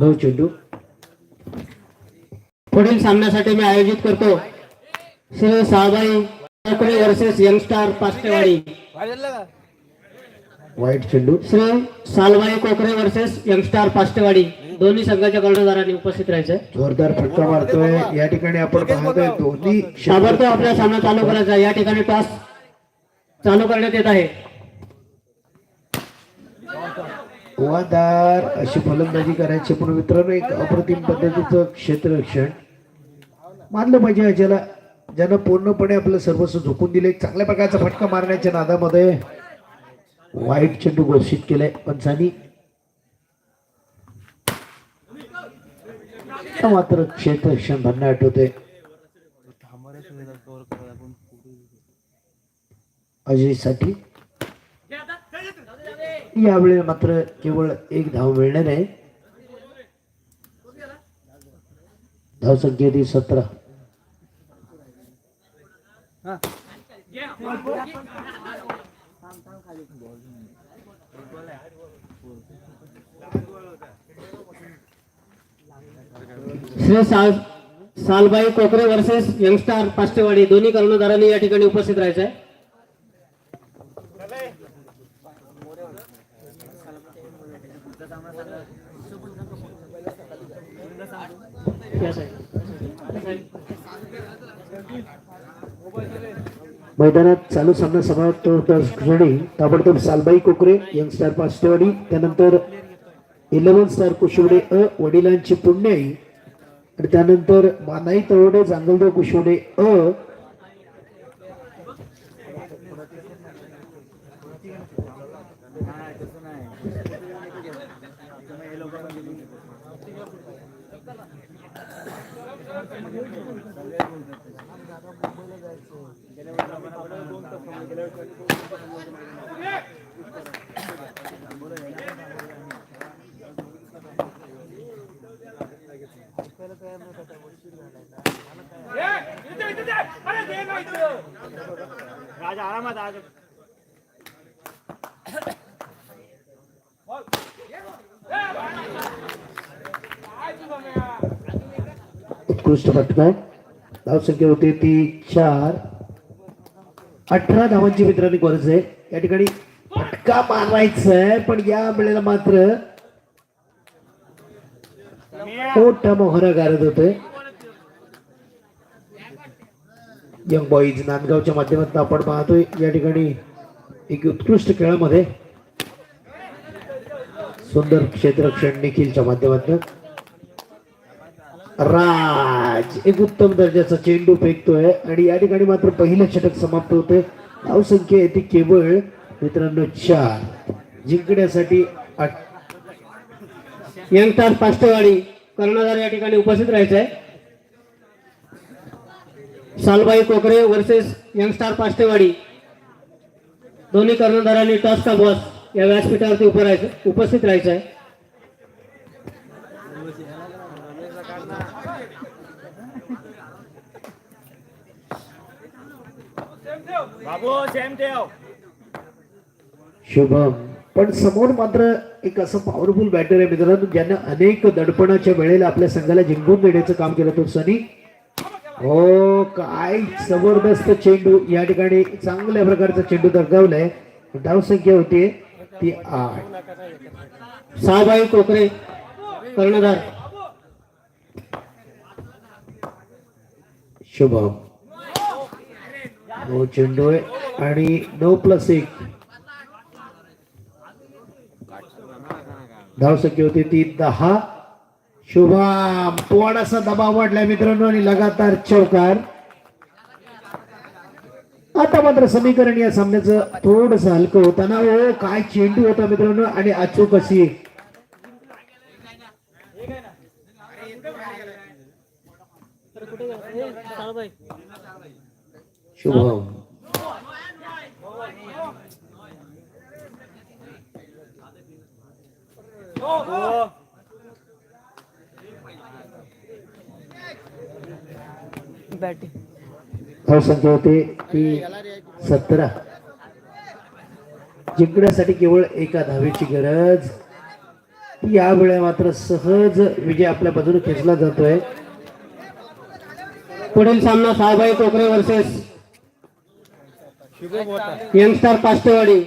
भाऊ चेंडू. पुढील सामन्यासाठी मी आयोजित करतो श्री कोकणे वर्सेस यंगस्टार पास्टेवाडी वाईट चेंडू. श्री सालबाई कोकरे वर्सेस यंगस्टार पास्टेवाडी दोन्ही संघाच्या कर्णधारांनी उपस्थित राहायचं. जोरदार फटका मारतोय. या ठिकाणी आपण पाहतोय दोन्ही ताबडतोब आपला सामना चालू करायचा. या ठिकाणी टॉस चालू करण्यात येत आहे. हवादार अशी फलंदाजी करायची. पण मित्रांनो एक अप्रतिम पद्धतीचं क्षेत्ररक्षण मानलं पाहिजे. ज्याला ज्यानं पूर्णपणे आपलं सर्वस्व झोकून दिले एक चांगल्या प्रकारचा फटका मारण्याच्या नादामध्ये वाईट चेंडू घोषित केलाय. पंचानी. मात्र क्षेत्ररक्षण धन्य आठवते अजयसाठी यावेळी मात्र केवळ एक धाव मिळणार आहे. धाव संख्या ती सतरा. साल सालबाई कोकरे वर्सेस यंगस्टार पास्टेवाडी. दोन्ही कर्णधारांनी या ठिकाणी उपस्थित राहायचं आहे मैदानात चालू सामना समाप्त होताच ताबडतोब सालबाई कोकरे यंग स्टार पाचटेवाडी त्यानंतर इलेव्हन स्टार कुशिवडे अ वडिलांची पुण्याई आणि त्यानंतर मानाई तळवडे जांगलदेव कुशिवडे अ राजा आरामात आज उत्कृष्ट फटका धाव संख्या होती ती चार। अठरा धावांची मित्रांनी गरज आहे. या ठिकाणी फटका मारायचा आहे पण या वेळेला मात्र मोठा मोहरा गारत होते यंग बॉईज नांदगावच्या माध्यमातून आपण पाहतोय. या ठिकाणी एक उत्कृष्ट खेळामध्ये सुंदर क्षेत्रक्षण निखिलच्या माध्यमातून. राज. एक उत्तम दर्जाचा चेंडू फेकतोय आणि या ठिकाणी मात्र पहिलं षटक समाप्त होते धावसंख्या येते आहे ती केवळ मित्रांनो चार. जिंकण्यासाठी आठ. यंगस्टार पास्टेवाडी कर्णधार या ठिकाणी उपस्थित राहायचं आहे सालबाई कोकरे वर्सेस यंगस्टार पास्टेवाडी दोन्ही कर्णधारांनी टॉस का बॉस या व्यासपीठावरती उभं राहायचं उपस्थित राहायचं आहे बाबू सेम ठेव शुभम. पण समोर मात्र एक असं पॉवरफुल बॅटर आहे मित्रांनो ज्यानं अनेक दडपणाच्या वेळेला आपल्या संघाला जिंकून देण्याचं काम केलं होतं सनी. हो काय जबरदस्त चेंडू या ठिकाणी चांगल्या प्रकारचा चेंडू दगावलाय. धावसंख्या होती ती आठ. सालबाई कोकरे कर्णधार. शुभम. हो, तो चेंडू आहे आणि नऊ प्लस एक. धाव संख्या होती ती दहा. शुभम थोडासा दबाव वाढलाय मित्रांनो आणि लगातार चौकार. आता मात्र समीकरण या सामन्याचं थोडस हलकं होताना ओ काय चेंडू होता मित्रांनो आणि अचूक अशी शुभम होते ती सतरा। जिंकण्यासाठी केवळ एका धावेची गरज यावेळी मात्र सहज विजय आपल्या बाजूने खेचला जातोय. पुढील सामना साहेबाई कोकरे वर्सेस यंगस्टार पास्टेवाडी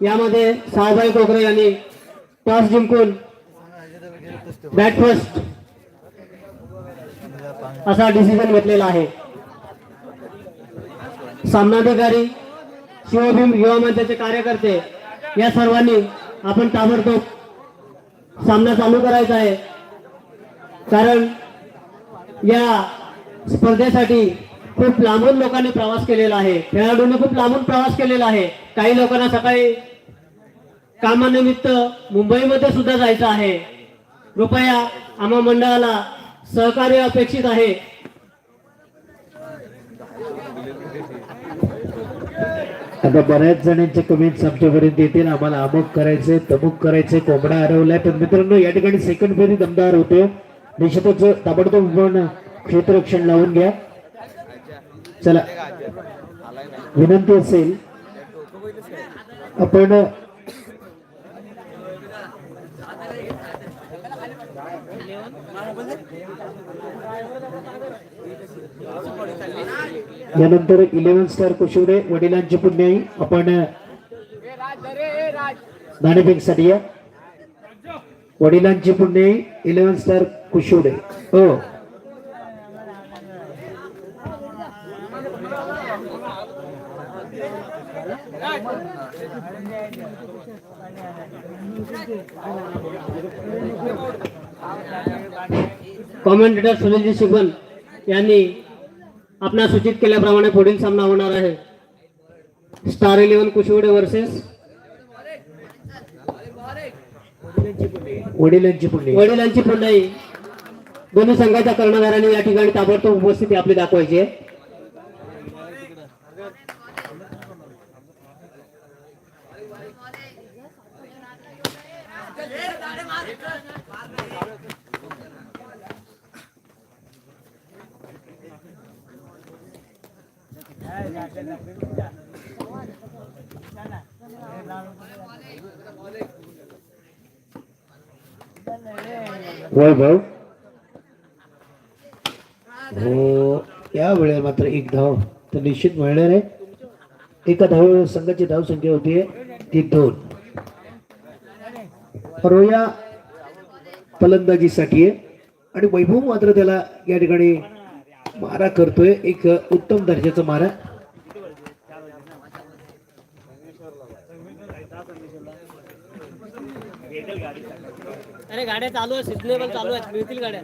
यामध्ये साहेबाई कोकरे यांनी टॉस जिंकून बॅट फर्स्ट असा डिसिजन घेतलेला आहे. सामनाधिकारी शिवभीम युवा मंचाचे कार्यकर्ते या सर्वांनी आपण ताबडतोब सामना चालू करायचा आहे. कारण या स्पर्धेसाठी खूप लांबून लोकांनी प्रवास केलेला आहे. खेळाडूंनी खूप लांबून प्रवास केलेला आहे. काही लोकांना सकाळी कामानिमित्त मुंबईमध्ये सुद्धा जायचं आहे. कृपया आम्हा मंडळाला सहकार्य अपेक्षित आहे. आता बऱ्याच जणांचे कमेंट्स आमच्यापर्यंत येतील. आम्हाला अमुक करायचे तमुक करायचे कोंबडा हरवलाय. पण मित्रांनो या ठिकाणी सेकंड फेरी दमदार होते. निश्चितच ताबडतोब क्षेत्ररक्षण लावून घ्या. चला. विनंती असेल. आपण यानंतर इलेव्हन स्टार कुशिवडे वडिलांची पुण्याई. आपण नाणेफेकसाठी या. वडिलांची पुण्याई इलेव्हन स्टार कुशिवडे हो. कॉमेंटेटर सुनीलजी शिगवण यांनी आपणा सूचित केल्याप्रमाणे पुढील सामना होणार आहे. स्टार इलेव्हन कुशिवडे वर्सेस वडिलांची पुण्याई वडिलांची पुंडाई. दोन्ही संघाच्या कर्णधारांनी या ठिकाणी ताबडतोब उपस्थिती आपली दाखवायची आहे. वैभव? हो या वेळेला मात्र एक धाव तर निश्चित मिळणार आहे. एका धाव संघाची धाव संख्या होती ती दोन. रोया फलंदाजीसाठी आहे. आणि वैभव मात्र त्याला या ठिकाणी मारा करतोय. एक उत्तम दर्जाचा मारा. अरे गाड्या चालू सिजनेबल चालू आहेत मिळतील गाड्या.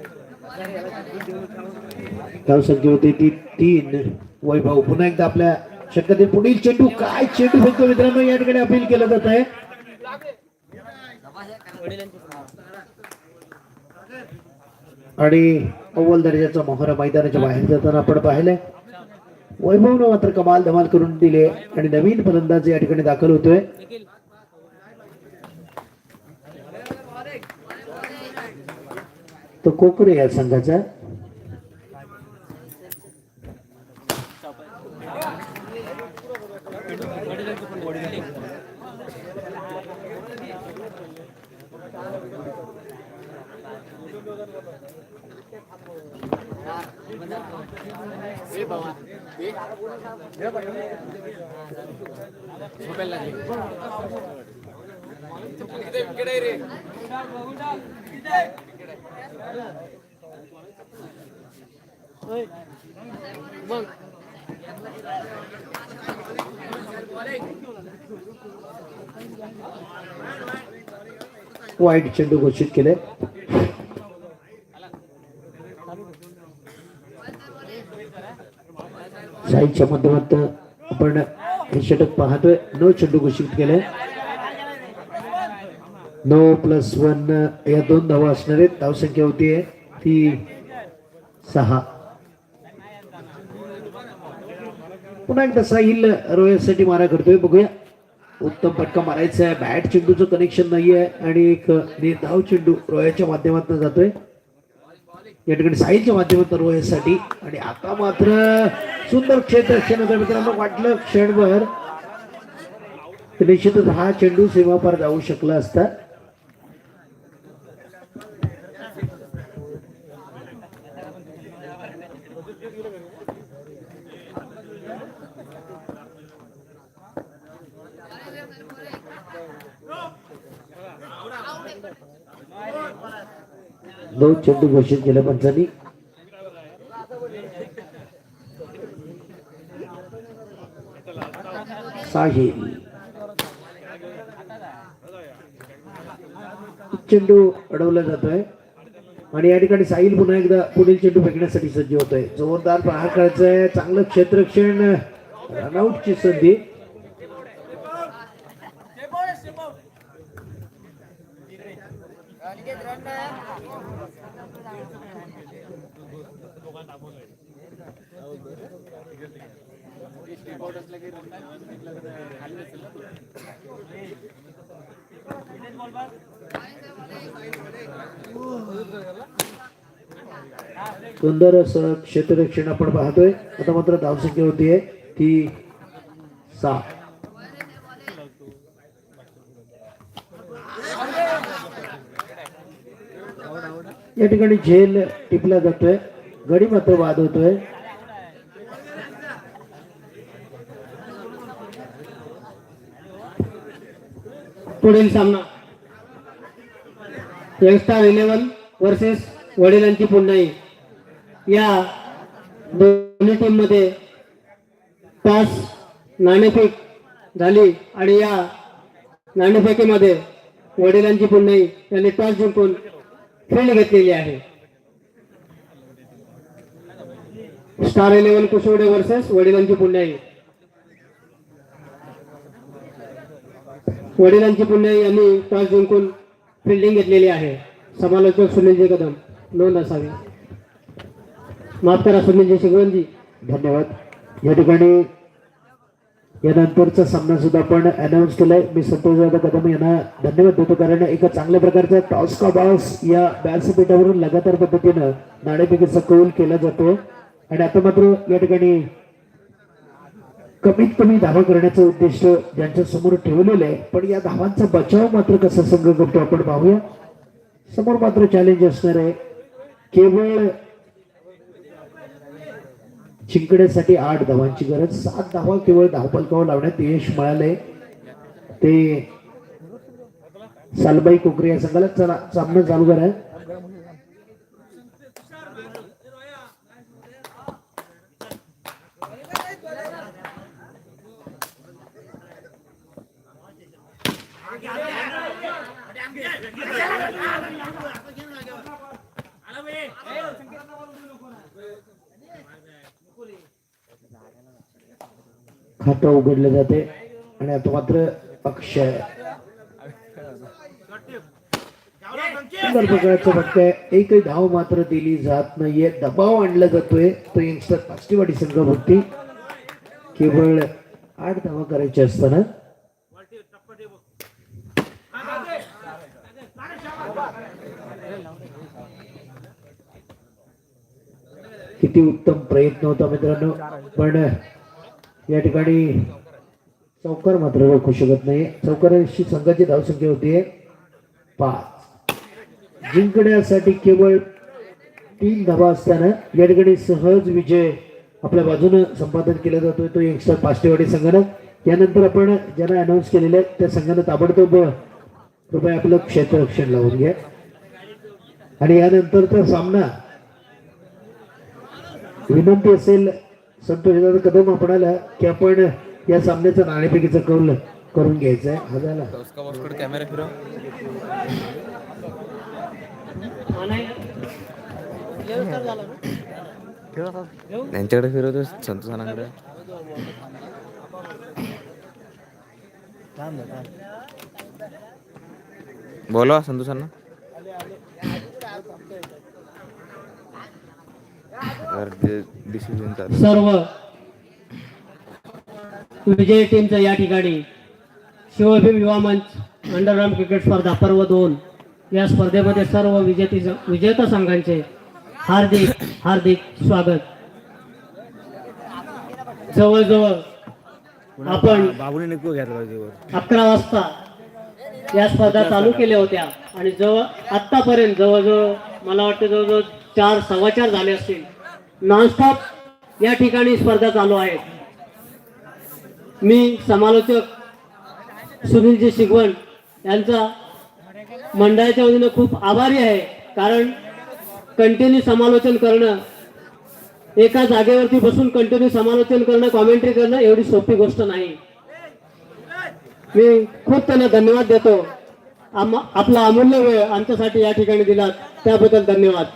ती तीन. वैभव पुन्हा एकदा आपल्या शक्यते पुढील चेंडू. काय चेंडू फेकतो मित्रांनो या ठिकाणी अपील केलं जात आहे. आणि अव्वल दर्जाचा मोहरा मैदानाच्या बाहेर जाताना आपण पाहिलंय. वैभवनं मात्र कमाल धमाल करून दिले आणि नवीन फलंदाज या ठिकाणी दाखल होतोय. तो कोकरे या संघाचा. वाईट चेंडू घोषित केले. साईच्या माध्यमात आपण हे षटक पाहतोय. नो चेंडू घोषित केले. नऊ प्लस वन या दोन धावा असणार आहेत. धावसंख्या होती आहे. ती सहा. पुन्हा एकदा साहिल रोयलसाठी मारा करतोय. बघूया. उत्तम फटका मारायचा आहे. बॅट चेंडूचं कनेक्शन नाही आहे आणि एक धाव हो चेंडू रोयाच्या माध्यमातून जातोय. या ठिकाणी साहिलच्या माध्यमातून रोयसाठी. आणि आता मात्र सुंदर क्षेत्र क्षणाच्या मित्रांनो वाटलं क्षणभर. निश्चितच हा चेंडू सेवापार जाऊ शकला असता. दोन चेंडू घोषित केलं पंचांनी साहिल चेंडू अडवला जातोय. आणि या ठिकाणी साहिल पुन्हा एकदा पुढील चेंडू फेकण्यासाठी सज्ज होतोय. जोरदार प्रहार आहे चांगलं क्षेत्रक्षण रनआउटची संधी. सुंदर असं क्षेत्ररक्षण आपण पाहतोय. आता मात्र धावसंख्या होतीये ती सहा. या ठिकाणी झेल टिपला जातोय. गडी मात्र वाद होतोय. पुढील सामना. यंगस्टार इलेव्हन वर्सेस वडिलांची पुन्हाई. या दोन्ही टीममध्ये पाच नाणेफेक झाली आणि या नाणेफेकीमध्ये वडिलांची पुन्हाई यांनी टॉस जिंकून फील्ड घेतलेली आहे. स्टार इलेव्हन कुशवडे वर्सेस वडिलांची पुन्हाई. वडिलांची पुण्य यांनी टॉस जिंकून फिल्डिंग घेतलेली आहे. समालोचक सुनीलजी कदम नोंद असावी. माफ करा सुनीलजी शिगवणजी. धन्यवाद. या ठिकाणी यानंतरचा सामना सुद्धा आपण अनाऊन्स केलाय. मी संतोष जाधव कदम यांना धन्यवाद देतो कारण एका चांगल्या प्रकारचा टॉस का बॉस या व्यासपीठावरून लगातार पद्धतीनं नाणेफेकीचा कौल केला जातो आणि आता मात्र या ठिकाणी कमीत कमी धावा करण्याचं उद्दिष्ट ज्यांच्या समोर ठेवलेलं आहे पण या धावांचा बचाव मात्र कसा संघ करतो आपण पाहूया. समोर मात्र चॅलेंज असणार आहे. केवळ जिंकण्यासाठी आठ धावांची गरज सात धावा केवळ धावपलकावर लावण्यात यश मिळालंय. ते सालबाई कोकरे या संघाला चला सामना चालू करा. खातं उघडलं जाते आणि आता मात्र अक्षय सुंदर प्रकारचं बघताय एकही धाव मात्र दिली जात नाहीये. दबाव आणला जातोय. तो यंगस्टर पाचटीवाडी संघभोवती केवळ आठ धावा करायच्या असताना. किती उत्तम प्रयत्न होता मित्रांनो. पण या ठिकाणी चौकार मात्र रोखू शकत नाही. चौकाराशी संघाची धावसंख्या होती. पाच. जिंकण्यासाठी केवळ तीन धावा असताना या ठिकाणी सहज विजय आपल्या बाजूने संपादन केला जातोय तो यंगस्टर पाचटेवाडी संघानं. यानंतर आपण ज्यांना अनाऊन्स केलेलं आहे त्या संघानं ताबडतोब कृपया आपलं क्षेत्ररक्षण लावून घ्या. आणि यानंतरचा सामना विनंती असेल संतोष दादा कदम आपणाला की आपण या सामन्याचं नाणेफेकीचं कौल करून घ्यायचं आहे. हा झाला. कॅमेरा फिरव. त्यांच्याकडे फिरवतो संतोषांकडे बोलवा संतोषांना डिसिजन चालू सर्व विजयी टीमचं या ठिकाणी शिवभीम युवा मंच अंडरग्राऊंड क्रिकेट स्पर्धा पर्व दोन. या स्पर्धेमध्ये सर्व विजेती विजेता संघांचे हार्दिक हार्दिक स्वागत. जवळजवळ आपण अकरा वाजता या स्पर्धा चालू केल्या होत्या आणि जवळ आत्तापर्यंत जवळजवळ मला वाटतं जवळजवळ चार सव्वा चार झाले असतील. नॉनस्टॉप या ठिकाणी स्पर्धा चालू आहेत. मी समालोचक सुनीलजी शिगवण यांचा मंडळाच्या वतीनं खूप आभारी आहे कारण कंटिन्यू समालोचन करणं एका जागेवरती बसून कंटिन्यू समालोचन करणं कॉमेंट्री करणं एवढी सोपी गोष्ट नाही. मी खूप त्यांना धन्यवाद देतो. आम- आपला अमूल्य वेळ आमच्यासाठी या ठिकाणी दिला त्याबद्दल धन्यवाद.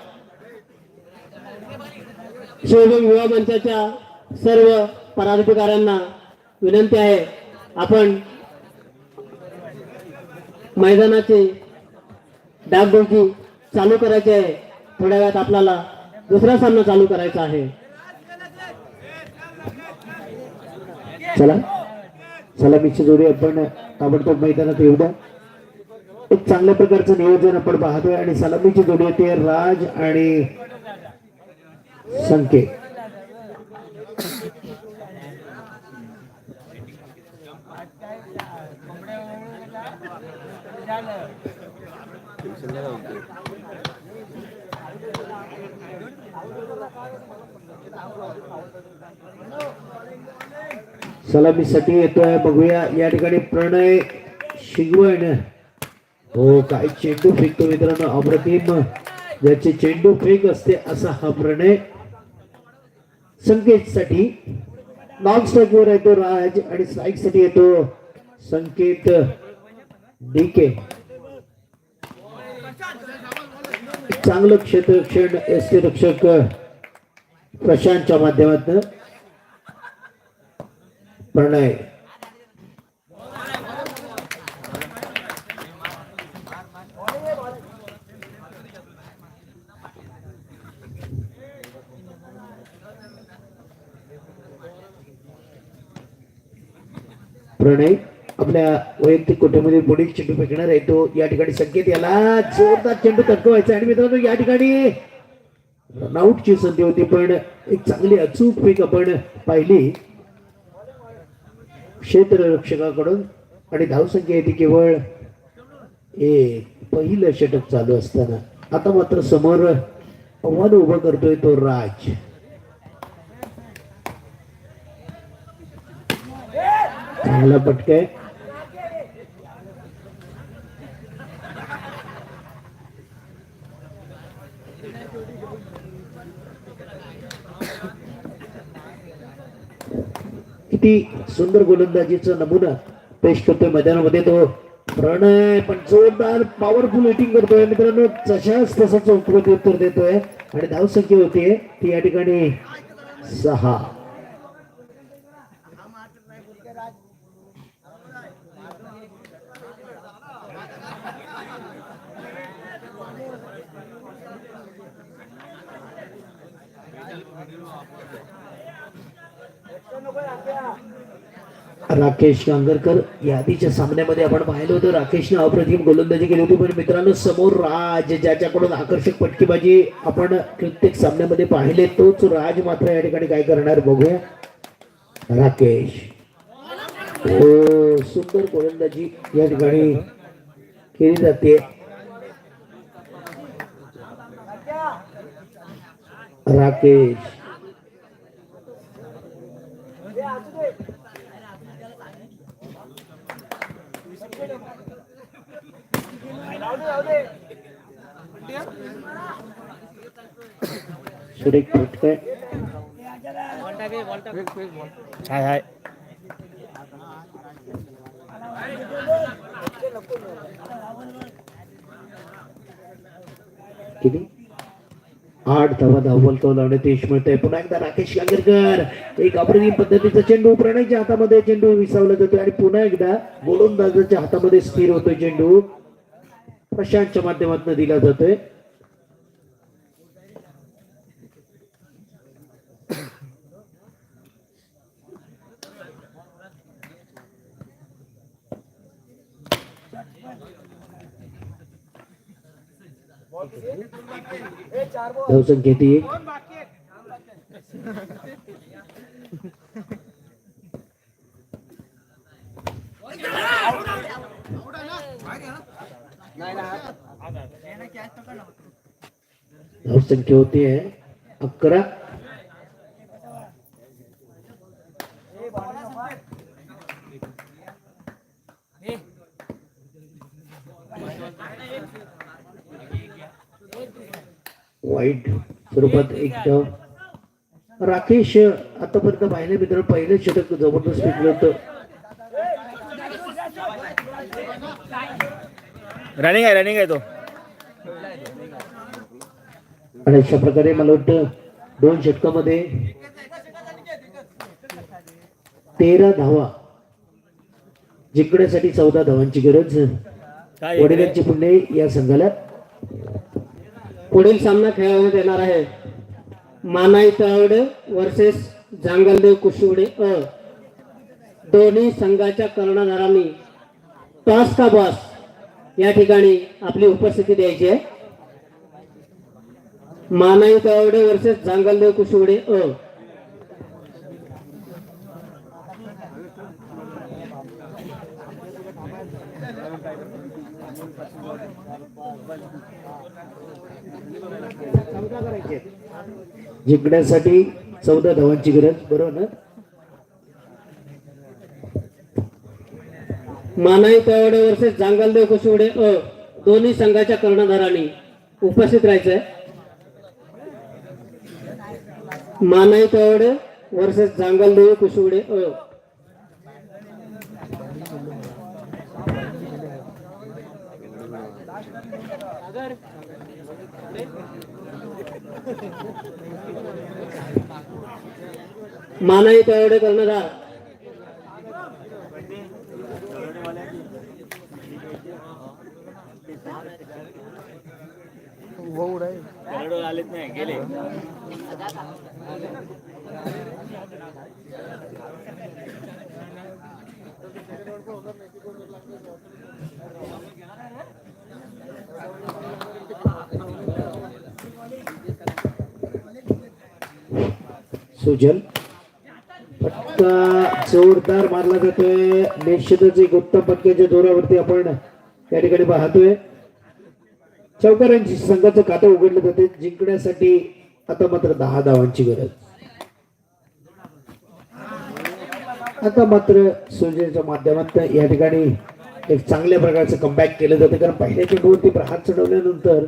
शिवभूमी युवा मंचाच्या सर्व पदाधिकाऱ्यांना विनंती आहे. आपण मैदानाची डागडुजी चालू करायची आहे. थोड्या वेळात आपल्याला दुसरा सामना चालू करायचा आहे. चला. सलामीची जोडी आपण ताबडतोब मैदानात येऊ द्या. एक चांगल्या प्रकारचं नियोजन आपण पाहतोय आणि सलामीची जोडी येते राज आणि संके. सलामीसाठी येतोय. बघूया. या ठिकाणी प्रणय शिगवण. हो काय चेंडू फेकतो मित्रांनो. अप्रतिम. ज्याचे चेंडू फेक असते असा हा प्रणय. संकेतसाठी नॉन स्ट्राईकवर येतो राज आणि स्ट्राईकसाठी येतो संकेत डीके चांगलं क्षेत्रक्षण एस टी रक्षक प्रशांतच्या माध्यमातून प्रणय. प्रणय आपल्या वैयक्तिक कोट्यामध्ये पुढील चेंडू फेकणार आहे. तो या ठिकाणी संकेत याला जोरदार चेंडू तर्कवायचा आणि मित्रांनो या ठिकाणी रनआउटची संधी होती पण एक चांगली अचूक फेक आपण पाहिली. क्षेत्ररक्षकाकडून आणि धावसंख्या येते केवळ एक पहिलं षटक चालू असताना. आता मात्र समोर आव्हान उभं करतोय तो राज. चांगला पटकाय किती सुंदर गोलंदाजीचा नमुना पेश करतोय मैदानामध्ये तो. प्रणय पण जोरदार पॉवरफुल हिटिंग करतोय. मित्रांनो तशाच तसाच उत्तर देतोय. आणि धावसंख्या होतीये ती या ठिकाणी सहा. राकेश गांगरकर यादीच्या सामन्यामध्ये आपण पाहिलं होतं. राकेशने अप्रतिम गोलंदाजी केली होती. पण मित्रांनो समोर राज ज्याच्याकडून आकर्षक पटकीबाजी आपण प्रत्येक सामन्यामध्ये पाहिले तोच राज मात्र या ठिकाणी काय करणार बघूया. राकेश. हो सुंदर गोलंदाजी या ठिकाणी केली जाते. राकेश. सुरेख फटकाय हाय हाय किती आठ धावा धावल तो लावण्यात यश मिळतंय पुन्हा एकदा राकेश गांगरकर. एक अप्रतिम पद्धतीचा चेंडू प्रणयच्या हातामध्ये चेंडू विसावला जातोय आणि पुन्हा एकदा गोलंदाजाच्या हातामध्ये स्थिर होतोय चेंडू. प्रशांतच्या माध्यमातून दिला जातोय. धावसंख्या ती एक धावसंख्या होती. है। अकरा वाईट स्वरूपात एक धाव. राकेश आतापर्यंत पाहिले मित्र पहिलं षटक जबरदस्त फेकलं होतं. रनिंग आहे रनिंग आहे तो. आणि अशा प्रकारे मला वाटतं दोन षटकामध्ये तेरा धावा. जिंकण्यासाठी चौदा धावांची गरज. वडिलांची पुण्य या संघाला. पुढील सामना खेळवण्यात येणार आहे. मानाई तळवड वर्सेस जांगलदेव कुशिवडे. अ दोन्ही संघाच्या कर्णधारांनी. टॉस का बॉस? या ठिकाणी आपली उपस्थिती द्यायची आहे. मानाई तळवडे वर्सेस जांगलदेव कुशुवडे अ. जिंकण्यासाठी चौदा धावांची गरज बरोबर ना? मानाई तळवडे वर्सेस जांगलदेव कुशिवडे अ दोन्ही संघाच्या कर्णधारांनी उपस्थित राहायचंय. मानाई तळवडे वर्सेस जांगलदेव कुशिवडे अ. मानाई तळवडे कर्णधार. आलेत नाही गेले. सुजल फटका जोरदार मारला जातोय. निश्चितच एक उत्तम पटक्याच्या जोरावरती आपण या ठिकाणी पाहतोय. चौकारांची संघाचं खातं उघडलं जाते जिंकण्यासाठी आता मात्र दहा धावांची गरज. आता मात्र सुजयच्या माध्यमातून या ठिकाणी एक चांगल्या प्रकारचं कमबॅक केलं जातं कारण पहिल्या चेंडूवरती प्रहार चढवल्यानंतर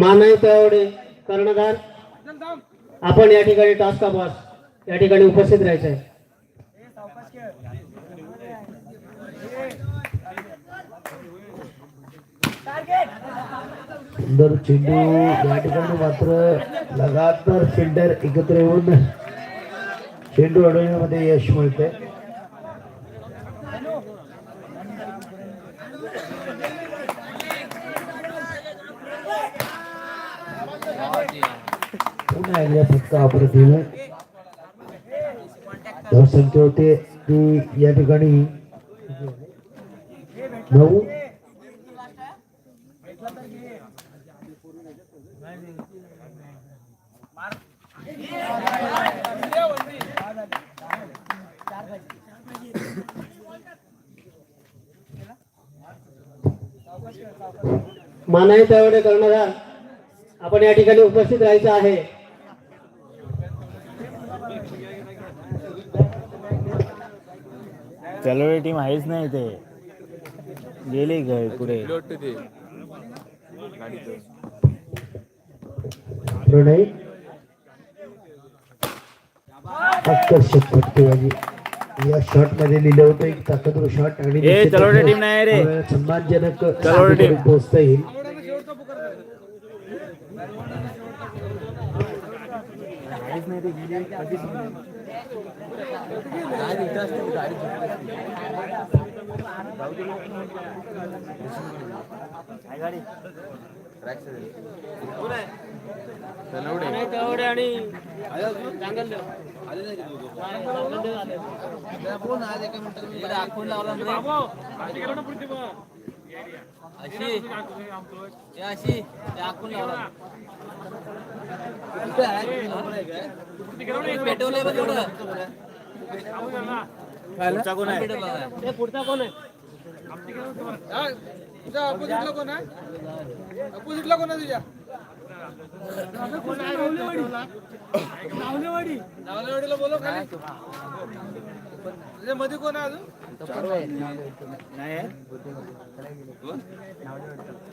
मानाई तळवडे कर्णधार. आपण या ठिकाणी टास्का बॉस या ठिकाणी उपस्थित राहायचं आहे सुंदर चेंडू या ठिकाणी मात्र लगातार फिल्डर एकत्र येऊन चेंडू अडवण्यामध्ये यश मिळते पुन्हा फक्त फटका अप्रतिम धावसंख्या होते ती या ठिकाणी नऊ. मानाई त्यावेळे करणारा आपण या ठिकाणी उपस्थित राहायचं आहे. चलो टीम आहेच नाही ते. गेले घर पुढे. प्रणय. आकर्षक फटकेबाजी या शॉटमध्ये लिहिलं होतं एक ताकदवर शॉट आणि team नाही रे. सन्मानजनक. सामन्यापर्यंत पोहोचता येईल. तळवडे आणि पुढचा कोण आहे हे पुढचा कोण आहे अपोजिटला कोण आहे? अपोजिटला कोण आहे? तुझ्या शेवटचा पुकार दे चल तलोडे तलोडे तलोडे वाला या ठिकाणी तळवडे संघाला विनंती असेल पुढचा करून घ्या घ्या. पुढचा करून घ्या या नंतरचा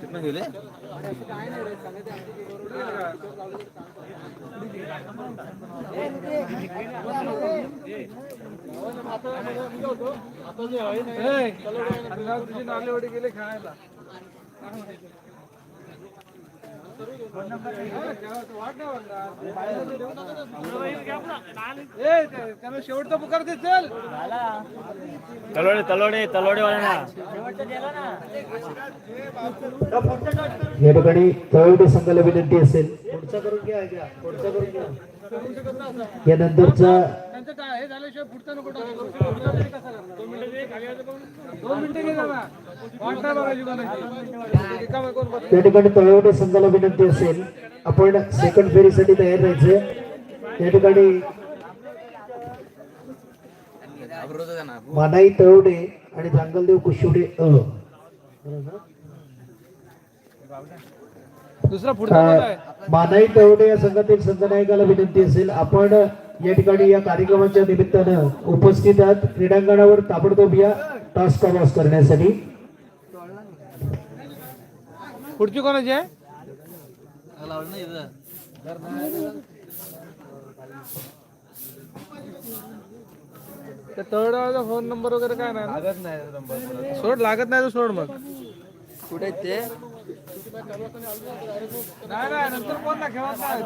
त्यांचं काय हे झाल्याशिवाय पुढचा त्याला शेवटचा पुकार दे चल तलोडे तलोडे तलोडे घे, खाली यायचं पाहून. दोन मिनिटं घे जरा. वाट नाही बघायची या कोण त्या ठिकाणी तळवडे संघाला विनंती असेल. आपण सेकंड फेरीसाठी तयार राहायचं. या ठिकाणी मानाई तळवडे आणि जांगलदेव कुशिवडे अ दुसरा पुढचा कोण आहे? अ, मानाई तळवडे या संघातील संघनायकाला विनंती असेल आपण या ठिकाणी या कार्यक्रमाच्या निमित्तानं उपस्थित आहात. क्रीडांगणावर ताबडतोब या टास्क क्रॉस करण्यासाठी. पुढची कोणाची आहे? त्या तळडाचा फोन नंबर वगैरे काय नाही लागत नाही नंबर सोड लागत नाही तर सोड मग. कुठे ते? नाही नाही नंतर फोन ना खेळत नाही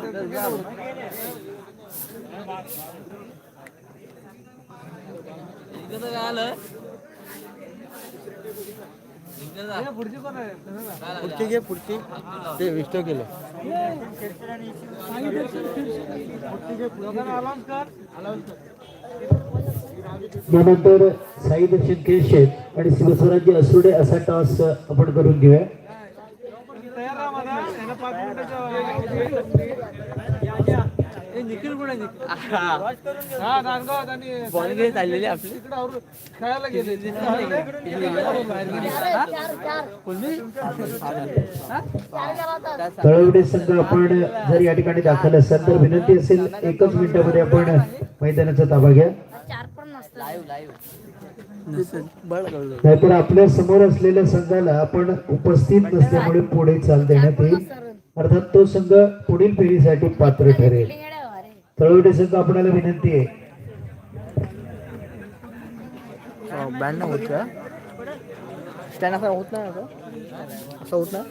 पुढची कोण आहे? पुढची घे पुढची. ते विष्ट केलं. दोघांना अलाउन्स कर. यानंतर साई दर्शन केशेत आणि शिवस्वराज्य असुडे असा टॉस आपण करून घेऊया तयार राहा माझा यानं पाच मिनिटाच्या निखिल कुठे बॉल घेत आलेली आपली खेळायला गेले तळवडे संघ आपण जर या ठिकाणी दाखल असाल तर विनंती असेल एकच मिनिटामध्ये आपण मैदानाचा ताबा घ्या. चार पण नाहीतर आपल्यासमोर असलेल्या संघाला आपण उपस्थित नसल्यामुळे पुढे चाल देण्यात येईल. अर्थात तो संघ पुढील फेरीसाठी पात्र ठरेल. तळवडे संघ आपल्याला विनंती आहे. नाही होत का? स्टँड असा होत नाही असं असं होत नाही?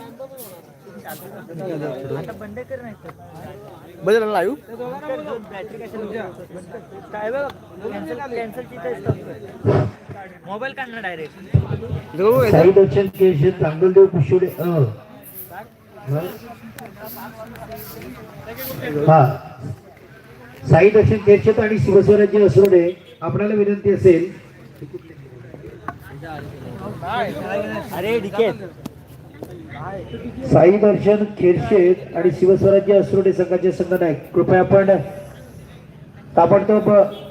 बदल लाईव्ह मोबाईल काढणार डायरेक्ट साई दर्शन केशेत चांगलदेव कुशोडे अ. हा. साई दर्शन केशेत आणि शिवस्वराज्य असोडे आपल्याला विनंती असेल. अरे साई दर्शन खेरशेत आणि शिवस्वराज्य असरोडे संघाचे संघनायक कृपया आपण ताबडतोब